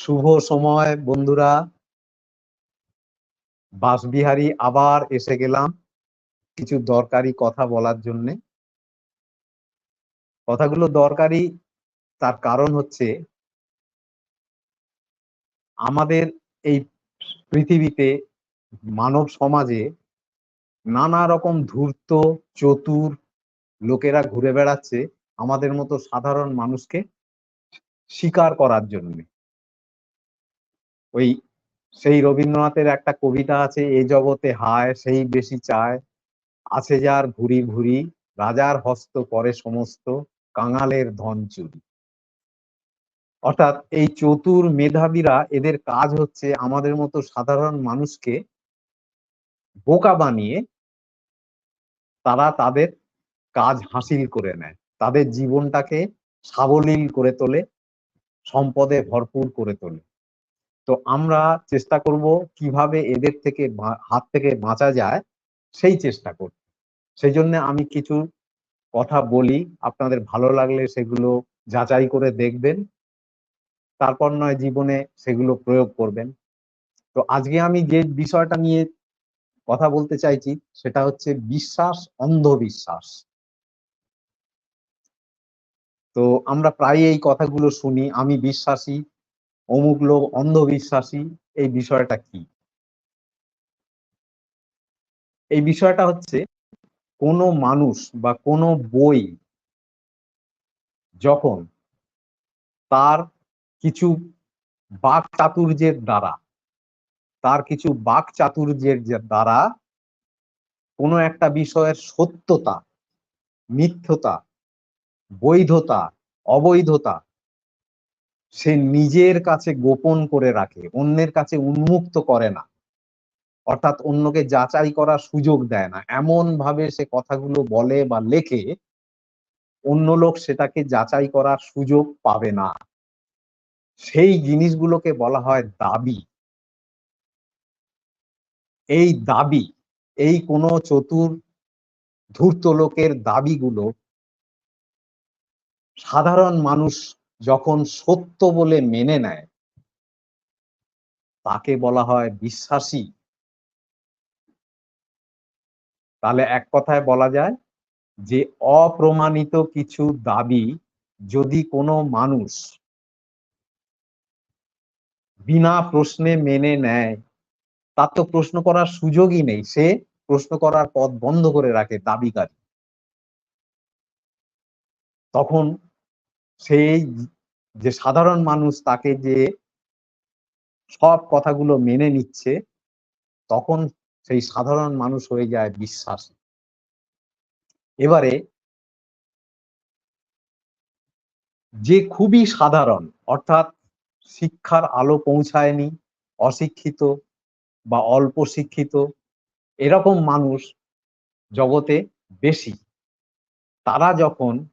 শুভ সময়, বন্ধুরা। বাসবিহারী আবার এসে গেলাম কিছু দরকারি কথা বলার জন্যে। কথাগুলো দরকারি, তার কারণ হচ্ছে আমাদের এই পৃথিবীতে মানব সমাজে নানা রকম ধূর্ত, চতুর লোকেরা ঘুরে বেড়াচ্ছে আমাদের মতো সাধারণ মানুষকে শিকার করার জন্য। ওই সেই রবীন্দ্রনাথের একটা কবিতা আছে, এ জগতে হায় সেই বেশি চায়। আছে যার ঘুরি ঘুরি, রাজার হস্ত করে সমস্ত, কাঙালের ধন চুরি। অর্থাৎ এই চতুর মেধাবীরা, এদের কাজ হচ্ছে আমাদের মতো সাধারণ মানুষকে বোকা বানিয়ে তারা তাদের কাজ হাসিল করে নেয়। তাদের জীবনটাকে সাবলীল করে তোলে, সম্পদে ভরপুর করে তোলে। তো আমরা চেষ্টা করব কীভাবে এদের থেকে হাত থেকে বাঁচা যায়, সেই চেষ্টা করব সেই জন্য আমি কিছু কথা বলি, আপনাদের ভালো লাগলে সেগুলো যাচাই করে দেখবেন। তারপর নয়, জীবনে সেগুলো প্রয়োগ করবেন। তো আজকে আমি যে বিষয়টা নিয়ে কথা বলতে চাইছি, সেটা হচ্ছে বিশ্বাস, অন্ধবিশ্বাস। তো আমরা প্রায় এই কথাগুলো শুনি, আমি বিশ্বাসী অমুক লোক অন্ধবিশ্বাসী, এই বিষয়টা কি? এই বিষয়টা হচ্ছে কোনো মানুষ বা কোনো বই যখন তার কিছু বাক চাতুর্যের দ্বারা, তার কিছু বাক চাতুর্যের দ্বারা কোনো একটা বিষয়ের সত্যতা, মিথ্যতা, বৈধতা, অবৈধতা সে নিজের কাছে গোপন করে রাখে, অন্যের কাছে উন্মুক্ত করে না। অর্থাৎ অন্যকে যাচাই করার সুযোগ দেয় না। এমন ভাবে সে কথাগুলো বলে বা লেখে, অন্য লোক সেটাকে যাচাই করার সুযোগ পাবে না। সেই জিনিসগুলোকে বলা হয় দাবি। এই দাবি, এই কোনো চতুর ধূর্ত লোকের দাবিগুলো সাধারণ মানুষ যখন সত্য বলে মেনে নেয়, তাকে বলা হয় বিশ্বাসী। তাহলে এক কথায় বলা যায় যে, অপ্রমাণিত কিছু দাবি যদি কোনো মানুষ বিনা প্রশ্নে মেনে নেয়, তার তো প্রশ্ন করার সুযোগই নেই। সে প্রশ্ন করার পথ বন্ধ করে রাখে দাবিকারী। তখন সেই যে সাধারণ মানুষ তাকে যে সব কথাগুলো মেনে নিচ্ছে, তখন সেই সাধারণ মানুষ হয়ে যায় বিশ্বাস। এবারে যে খুবই সাধারণ, অর্থাৎ শিক্ষার আলো পৌঁছায়নি, অশিক্ষিত বা অল্প শিক্ষিত, এরকম মানুষ জগতে বেশি। তারা যখন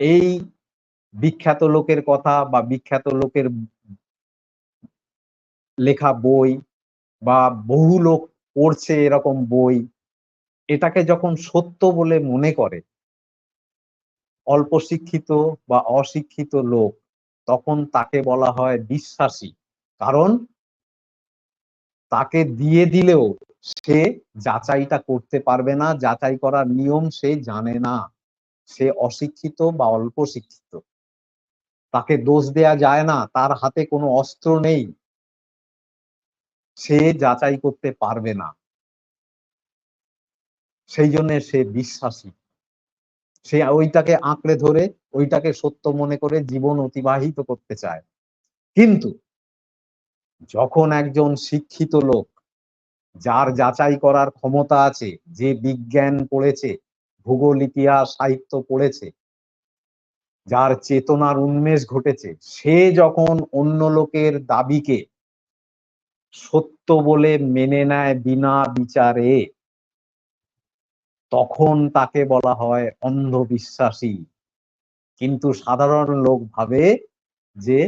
এই বিখ্যাত লোকের কথা বা বিখ্যাত লোকের লেখা বই বা বহু লোক পড়ছে এরকম বই, এটাকে যখন সত্য বলে মনে করে, অল্প শিক্ষিত বা অশিক্ষিত লোক, তখন তাকে বলা হয় বিশ্বাসী। কারণ তাকে দিয়ে দিলেও সে যাচাইটা করতে পারবে না, যাচাই করার নিয়ম সে জানে না। সে অশিক্ষিত বা অল্প শিক্ষিত। তাকে দোষ দেয়া যায় না, তার হাতে কোনো অস্ত্র নেই। সে যাচাই করতে পারবে না। সেই জন্য সে বিশ্বাসী। সে ওইটাকে আঁকড়ে ধরে, ওইটাকে সত্য মনে করে জীবন অতিবাহিত করতে চায়। কিন্তু যখন একজন শিক্ষিত লোক, যার যাচাই করার ক্ষমতা আছে, যে বিজ্ঞান পড়েছে, ভূগোল, ইতিহাস, সাহিত্য পড়েছে যার চেতনার উন্মেষ ঘটেছে, সে যখন অন্য লোকের দাবিকে সত্য বলে মেনে নেয় বিনা বিচারে, তখন তাকে বলা হয় অন্ধবিশ্বাসী। কিন্তু সাধারণ লোক ভাবে যে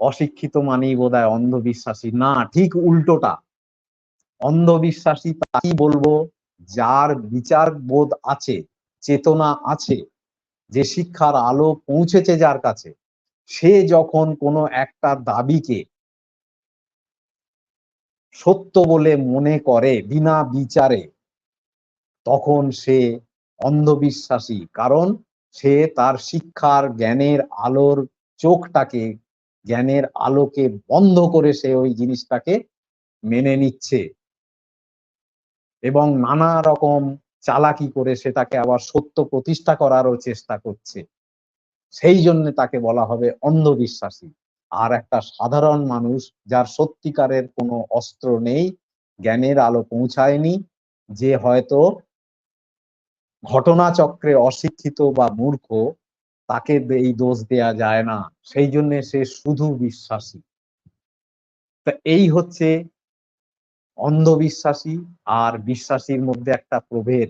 অশিক্ষিত মানেই বোধ হয় অন্ধবিশ্বাসী। না, ঠিক উল্টোটা। অন্ধবিশ্বাসী তাই বলব, যার বিচার বোধ আছে, চেতনা আছে। যে শিক্ষার আলো পৌঁছেছে যার কাছে, সে যখন কোনো একটা দাবিকে সত্য বলে মনে করে বিনা বিচারে, তখন সে অন্ধবিশ্বাসী। কারণ সে তার শিক্ষার জ্ঞানের আলোর চোখটাকে, জ্ঞানের আলোকে বন্ধ করে সে ওই জিনিসটাকে মেনে নিচ্ছে। এবং নানা রকম চালাকি করে সেটাকে আবার সত্য প্রতিষ্ঠা করারও চেষ্টা করছে। সেই জন্য তাকে বলা হবে অন্ধবিশ্বাসী। আর একটা সাধারণ মানুষ যার সত্যিকারের কোনো অস্ত্র নেই, জ্ঞানের আলো পৌঁছায়নি, যে হয়তো ঘটনাচক্রে অশিক্ষিত বা মূর্খ, তাকে এই দোষ দেয়া যায় না। সেই জন্য সে শুধু বিশ্বাসী। তা এই হচ্ছে অন্ধবিশ্বাসী আর বিশ্বাসীর মধ্যে একটা প্রভেদ।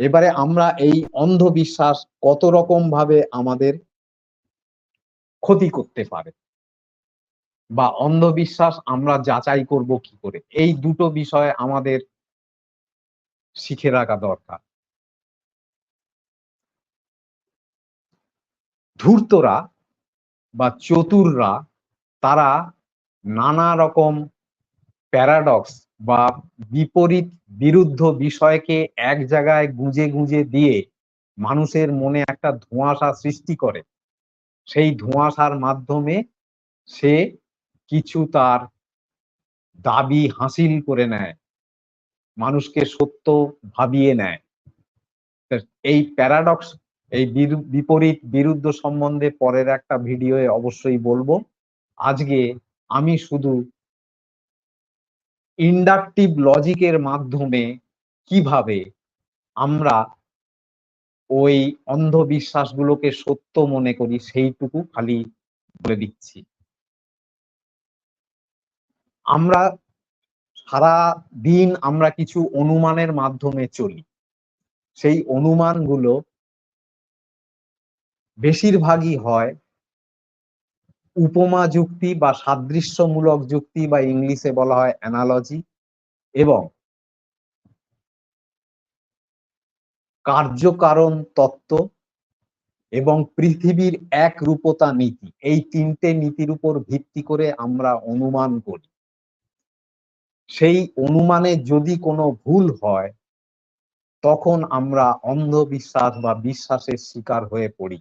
এবারে আমরা এই অন্ধবিশ্বাস কত রকম ভাবে আমাদের ক্ষতি করতে পারে? বা অন্ধবিশ্বাস আমরা যাচাই করব কি করে? এই দুটো বিষয় আমাদের শিখে রাখা দরকার। ধূর্তরা বা চতুররা তারা নানা রকম প্যারাডক্স বা বিপরীত বিরুদ্ধ বিষয়কে এক জায়গায় গুঁজে গুঁজে দিয়ে মানুষের মনে একটা ধোঁয়াশা সৃষ্টি করে। সেই ধোঁয়াশার মাধ্যমে সে কিছু তার দাবি হাসিল করে নেয়, মানুষকে সত্য ভাবিয়ে নেয়। এই প্যারাডক্স, এই বিপরীত বিরুদ্ধ সম্বন্ধে পরের একটা ভিডিওয়ে অবশ্যই বলব। আজকে আমি শুধু ইন্ডাকটিভ লজিকের মাধ্যমে কীভাবে আমরা ওই অন্ধবিশ্বাসগুলোকে সত্য মনে করি সেইটুকু খালি বলে দিচ্ছি। আমরা সারা দিন আমরা কিছু অনুমানের মাধ্যমে চলি। সেই অনুমানগুলো বেশিরভাগই হয় উপমা যুক্তি বা সাদৃশ্যমূলক যুক্তি বা ইংলিশে বলা হয় অ্যানালজি এবং কার্যকারণ তত্ত্ব এবং পৃথিবীর এক রূপতা নীতি। এই তিনটে নীতির উপর ভিত্তি করে আমরা অনুমান করি। সেই অনুমানে যদি কোনো ভুল হয়, তখন আমরা অন্ধবিশ্বাস বা বিশ্বাসের শিকার হয়ে পড়ি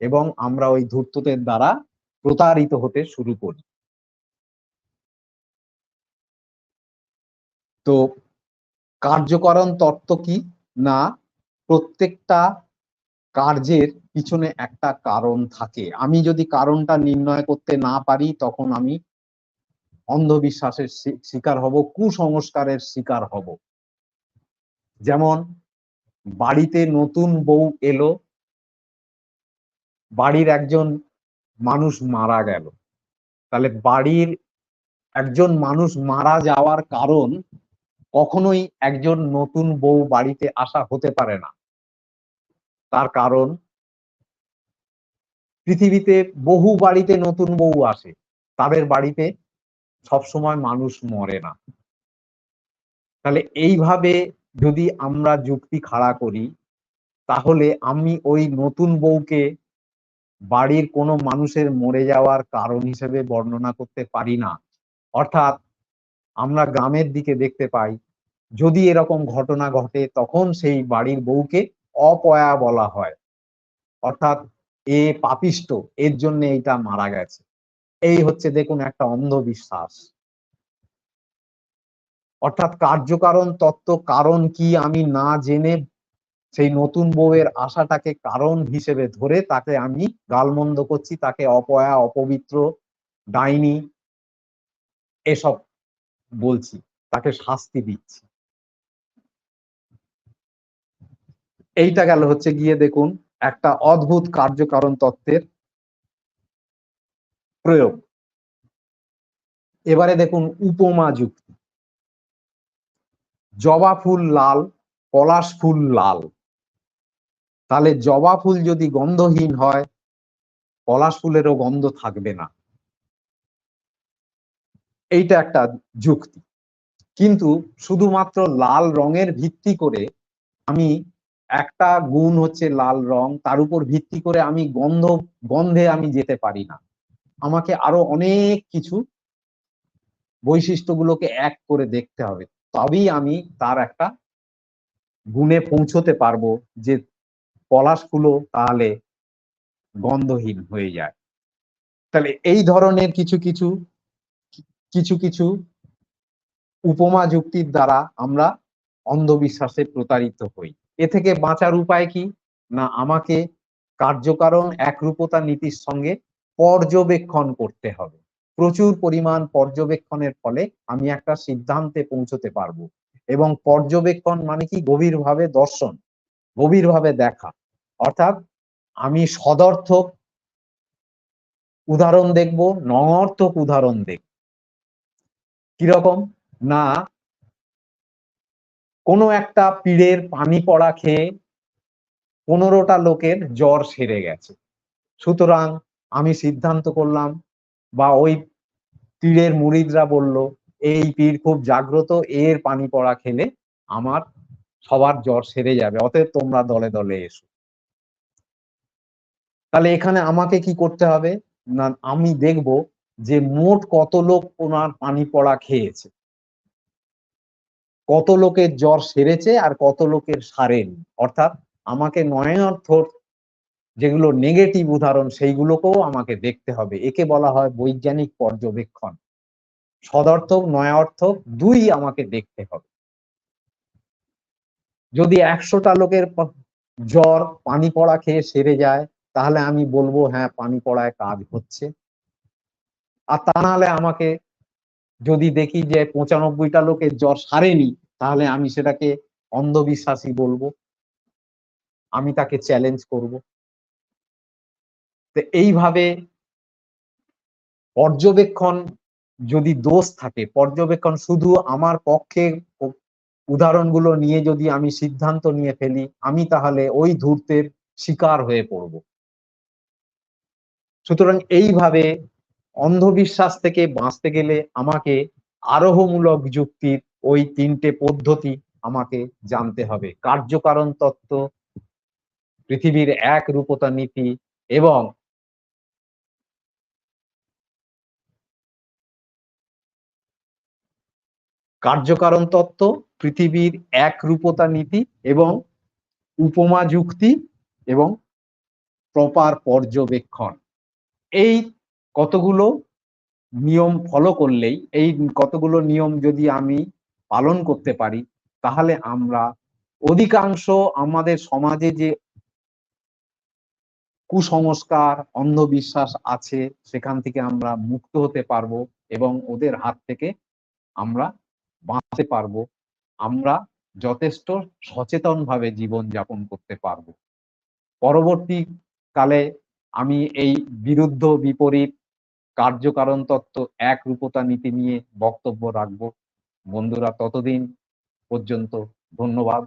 এবং আমরা ওই ধূর্তদের দ্বারা প্রতারিত হতে শুরু করি। তো কার্যকরণ তত্ত্ব কি? না, প্রত্যেকটা কার্যের পিছনে একটা কারণ থাকে। আমি যদি কারণটা নির্ণয় করতে না পারি, তখন আমি অন্ধবিশ্বাসের শিকার হব, কুসংস্কারের শিকার হব। যেমন, বাড়িতে নতুন বউ এলো, বাড়ির একজন মানুষ মারা গেল। তাহলে বাড়ির একজন মানুষ মারা যাওয়ার কারণ কখনোই একজন নতুন বউ বাড়িতে আসা হতে পারে না। তার কারণ পৃথিবীতে বহু বাড়িতে নতুন বউ আসে, তাদের বাড়িতে সবসময় মানুষ মরে না। তাহলে এইভাবে যদি আমরা যুক্তি খাড়া করি, তাহলে আমি ওই নতুন বউকে বাড়ির কোনো মানুষের মরে যাওয়ার কারণ হিসেবে বর্ণনা করতে পারি না। অর্থাৎ আমরা গ্রামের দিকে দেখতে পাই, যদি এরকম ঘটনা ঘটে, তখন সেই বাড়ির বউকে অপয়া বলা হয়। অর্থাৎ এ পাপিষ্ট, এর জন্য এইটা মারা গেছে। এই হচ্ছে দেখুন একটা অন্ধবিশ্বাস। অর্থাৎ কার্যকারণ, তত্ত্ব, কারণ কি আমি না জেনে সেই নতুন বউয়ের আশাটাকে কারণ হিসেবে ধরে তাকে আমি গালমন্দ করছি, তাকে অপয়া, অপবিত্র, ডাইনি, এসব বলছি, তাকে শাস্তি দিচ্ছি। এইটা গেল হচ্ছে গিয়ে দেখুন, একটা অদ্ভুত কার্যকারণ তত্ত্বের প্রয়োগ। এবারে দেখুন উপমা যুক্তি। জবা ফুল লাল, পলাশ ফুল লাল। তাহলে জবা ফুল যদি গন্ধহীন হয়, পলাশ ফুলেরও গন্ধ থাকবে না। এইটা একটা যুক্তি। কিন্তু শুধুমাত্র লাল রঙের ভিত্তি করে আমি একটা গুণ হচ্ছে লাল রং, তার উপর ভিত্তি করে আমি গন্ধ, গন্ধে আমি যেতে পারি না। আমাকে আরও অনেক কিছু বৈশিষ্ট্যগুলোকে এক করে দেখতে হবে। তবেই আমি তার একটা গুণে পৌঁছতে পারব যে পলাশগুলো তাহলে গন্ধহীন হয়ে যায়। তাহলে এই ধরনের কিছু কিছু কিছু কিছু উপমা যুক্তির দ্বারা আমরা অন্ধবিশ্বাসে প্রতারিত হই। এ থেকে বাঁচার উপায় কি? না, আমাকে কার্যকারণ, একরূপতা, নীতির সঙ্গে পর্যবেক্ষণ করতে হবে। প্রচুর পরিমাণ পর্যবেক্ষণের ফলে আমি একটা সিদ্ধান্তে পৌঁছতে পারব। এবং পর্যবেক্ষণ মানে কি? গভীরভাবে দর্শন, গভীরভাবে দেখা। অর্থাৎ আমি সদর্থক উদাহরণ দেখব নঙর্থক উদাহরণ দেখব। কীরকম? না, কোনো একটা পীড়ের পানি পড়া খেয়ে পনেরোটা লোকের জ্বর সেরে গেছে। সুতরাং আমি সিদ্ধান্ত করলাম বা ওই পীড়ের মুরিদরা বলল, এই পীর খুব জাগ্রত, এর পানি পড়া খেলে আমার সবার জ্বর সেরে যাবে, অতএব তোমরা দলে দলে এসো। তাহলে এখানে আমাকে কি করতে হবে? না, আমি দেখব যে মোট কত লোক ওনার পানি পড়া খেয়েছে। কত লোকের জ্বর সেরেছে আর কত লোকের সারেন। অর্থাৎ আমাকে নয় অর্থ যেগুলো নেগেটিভ উদাহরণ সেইগুলোকেও আমাকে দেখতে হবে। একে বলা হয় বৈজ্ঞানিক পর্যবেক্ষণ। সদর্থক নয়ার্থক দুই আমাকে দেখতে হবে। যদি একশোটা লোকের জ্বর, পানি পড়া খেয়ে সেরে যায় তাহলে আমি বলব হ্যাঁ পানি পড়ায় কাজ হচ্ছে। আর তা নাহলে আমাকে যদি দেখি যে পঁচানব্বইটা লোকের জ্বর সারেনি, তাহলে আমি সেটাকে অন্ধবিশ্বাসী বলব। আমি তাকে চ্যালেঞ্জ করব। তো এইভাবে পর্যবেক্ষণ যদি দোষ থাকে, পর্যবেক্ষণ শুধু আমার পক্ষে উদাহরণগুলো নিয়ে যদি আমি সিদ্ধান্ত নিয়ে ফেলি, আমি তাহলে ওই ধূর্তের শিকার হয়ে পড়ব। সুতরাং এইভাবে অন্ধবিশ্বাস থেকে বাঁচতে গেলে আমাকে আরোহমূলক যুক্তির ওই তিনটে পদ্ধতি আমাকে জানতে হবে। কার্যকারণ তত্ত্ব, পৃথিবীর এক রূপতা নীতি এবং কার্যকারণ তত্ত্ব, পৃথিবীর এক রূপতা নীতি এবং উপমা যুক্তি এবং প্রপার পর্যবেক্ষণ। এই কতগুলো নিয়ম ফলো করলেই, এই কতগুলো নিয়ম যদি আমি পালন করতে পারি, তাহলে আমরা অধিকাংশ আমাদের সমাজে যে কুসংস্কার, অন্ধবিশ্বাস আছে, সেখান থেকে আমরা মুক্ত হতে পারব এবং ওদের হাত থেকে আমরা বাঁচতে পারব। আমরা যথেষ্ট সচেতনভাবে জীবন যাপন করতে পারব। পরবর্তী কালে আমি এই বিরুদ্ধ বিপরীত কার্যকারণ তত্ত্ব এক রূপতা নীতি নিয়ে বক্তব্য রাখব। বন্ধুরা, ততদিন পর্যন্ত ধন্যবাদ।